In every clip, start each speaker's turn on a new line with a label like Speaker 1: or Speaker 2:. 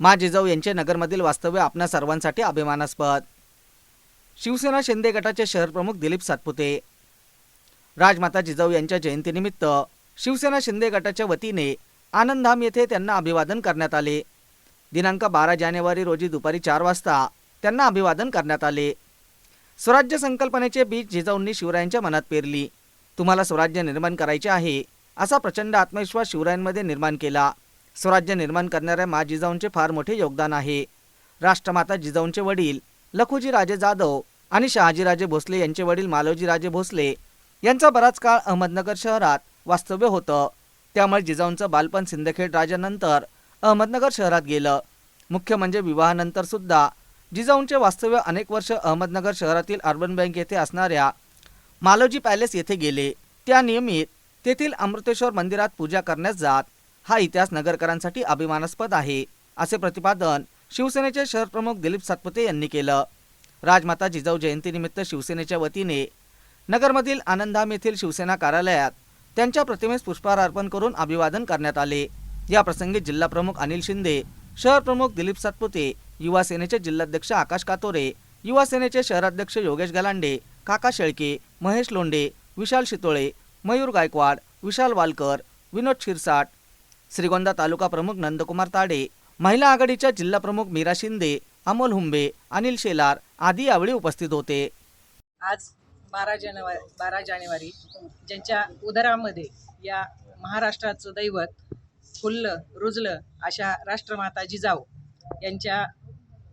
Speaker 1: मा जिजाऊ यांचे नगरमधील वास्तव्य आपणा सर्वांसाठी अभिमानास्पद. शिवसेना शिंदे गटाचे शहरप्रमुख दिलीप सातपुते. राजमाता जिजाऊ यांच्या जयंतीनिमित्त शिवसेना शिंदे गटाच्या वतीने आनंदधाम येथे त्यांना अभिवादन करण्यात आले. दिनांक बारा जानेवारी रोजी दुपारी चार वाजता त्यांना अभिवादन करण्यात आले. स्वराज्य संकल्पनेचे बीज जिजाऊंनी शिवरायांच्या मनात पेरली. तुम्हाला स्वराज्य निर्माण करायचे आहे असा प्रचंड आत्मविश्वास शिवरायांमध्ये निर्माण केला. स्वराज्य निर्माण करणाऱ्या मा जिजाऊंचे फार मोठे योगदान आहे. राष्ट्रमाता जिजाऊंचे वडील लखुजीराजे जाधव आणि शहाजीराजे भोसले यांचे वडील मालोजीराजे भोसले यांचा बराच काळ अहमदनगर शहरात वास्तव्य होतं. त्यामुळे जिजाऊंचं बालपण सिंदखेड राजानंतर अहमदनगर शहरात गेलं. मुख्य म्हणजे विवाहानंतर सुद्धा जिजाऊंचे वास्तव्य अनेक वर्ष अहमदनगर शहरातील अर्बन बँक येथे असणाऱ्या मालोजी पॅलेस येथे गेले. त्या नियमित तेथील अमृतेश्वर मंदिरात पूजा करण्यास जात हा इतिहास नगरकरांसाठी अभिमानास्पद आहे असे प्रतिपादन शिवसेनेचे शहर प्रमुख दिलीप सातपुते यांनी केलं. राजमाता जिजाऊ जयंतीनिमित्त शिवसेनेच्या वतीने नगरमधील आनंदाम येथील शिवसेना कार्यालयात त्यांच्या प्रतिमेस पुष्पहार अर्पण करून अभिवादन करण्यात आले. या प्रसंगी जिल्हा प्रमुख अनिल शिंदे शहर प्रमुख दिलीप सातपुते युवा सेनेचे जिल्हाध्यक्ष आकाश कातोरे युवा सेनेचे शहराध्यक्ष योगेश गलांडे काका शेळके महेश लोंडे विशाल शितोळे मयूर गायकवाड विशाल वालकर विनोद शिरसाट श्रीगोंदा तालुका प्रमुख नंदकुमार ताडे महिला आघाडीच्या जिल्हा प्रमुख मीरा शिंदे अमोल हुंबे अनिल शेलार आदी यावेळी उपस्थित होते.
Speaker 2: आज बारा जानेवारी बारा जानेवारी ज्यांच्या उदरामध्ये या महाराष्ट्राचं दैवत फुललं रुजलं अशा राष्ट्रमाता जिजाऊ यांच्या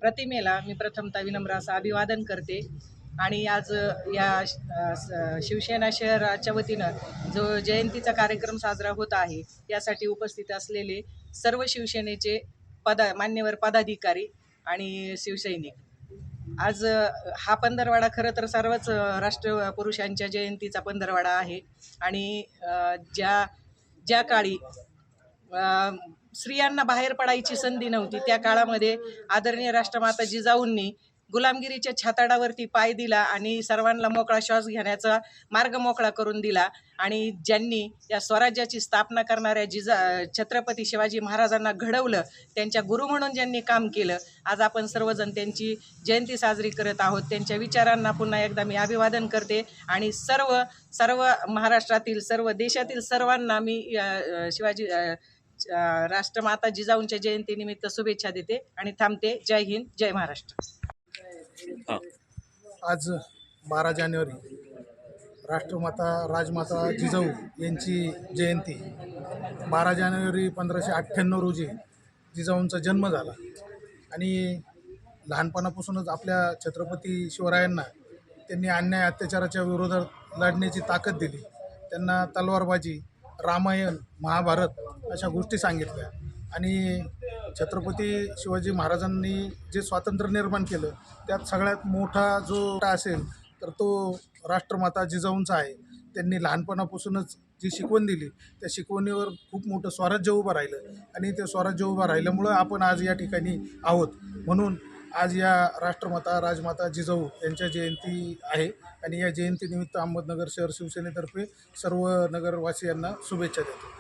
Speaker 2: प्रतिमेला मी प्रथमतः विनम्र असं अभिवादन करते. आणि आज या स- शिवसेना शहराच्या वतीनं जो जयंतीचा कार्यक्रम साजरा होत आहे यासाठी उपस्थित असलेले सर्व शिवसेनेचे पदा मान्यवर पदाधिकारी आणि शिवसैनिक. आज हा पंधरवाडा खरं तर सर्वच राष्ट्रपुरुषांच्या जयंतीचा पंधरवाडा आहे आणि ज्या ज्या काळी स्त्रियांना बाहेर पडायची संधी नव्हती त्या काळामध्ये आदरणीय राष्ट्रमाता जिजाऊंनी गुलामगिरीच्या छाताडावरती पाय दिला आणि सर्वांना मोकळा श्वास घेण्याचा मार्ग मोकळा करून दिला. आणि ज्यांनी या स्वराज्याची स्थापना करणाऱ्या जिजा छत्रपती शिवाजी महाराजांना घडवलं त्यांच्या गुरु म्हणून ज्यांनी काम केलं आज आपण सर्वजण त्यांची जयंती साजरी करत आहोत. त्यांच्या विचारांना पुन्हा एकदा मी अभिवादन करते आणि सर्व सर्व महाराष्ट्रातील सर्व देशातील सर्वांना मी शिवाजी राष्ट्रमाता जिजाऊंच्या जयंतीनिमित्त शुभेच्छा देते आणि थांबते. जय हिंद जय महाराष्ट्र.
Speaker 3: आज बारा जानेवारी राष्ट्रमाता राजमाता जिजाऊ यांची जयंती. बारा जानेवारी पंधराशे अठ्ठ्याण्णव रोजी जिजाऊंचा जन्म झाला. आणि लहानपणापासूनच आपल्या छत्रपती शिवरायांना त्यांनी अन्याय अत्याचाराच्या विरोधात लढण्याची ताकद दिली. त्यांना तलवारबाजी रामायण महाभारत अशा गोष्टी सांगितल्या. आणि छत्रपती शिवाजी महाराजांनी जे स्वातंत्र्य निर्माण केलं त्यात सगळ्यात मोठा जो असेल तर तो राष्ट्रमाता जिजाऊंचा आहे. त्यांनी लहानपणापासूनच जी शिकवण दिली त्या शिकवणीवर खूप मोठं स्वराज्य उभं राहिलं आणि ते स्वराज्य उभं राहिल्यामुळं आपण आज या ठिकाणी आहोत. म्हणून आज या राष्ट्रमाता राजमाता जिजाऊ यांच्या जयंती आहे आणि या जयंतीनिमित्त अहमदनगर शहर शिवसेनेतर्फे सर्व नगरवासियांना शुभेच्छा देतो.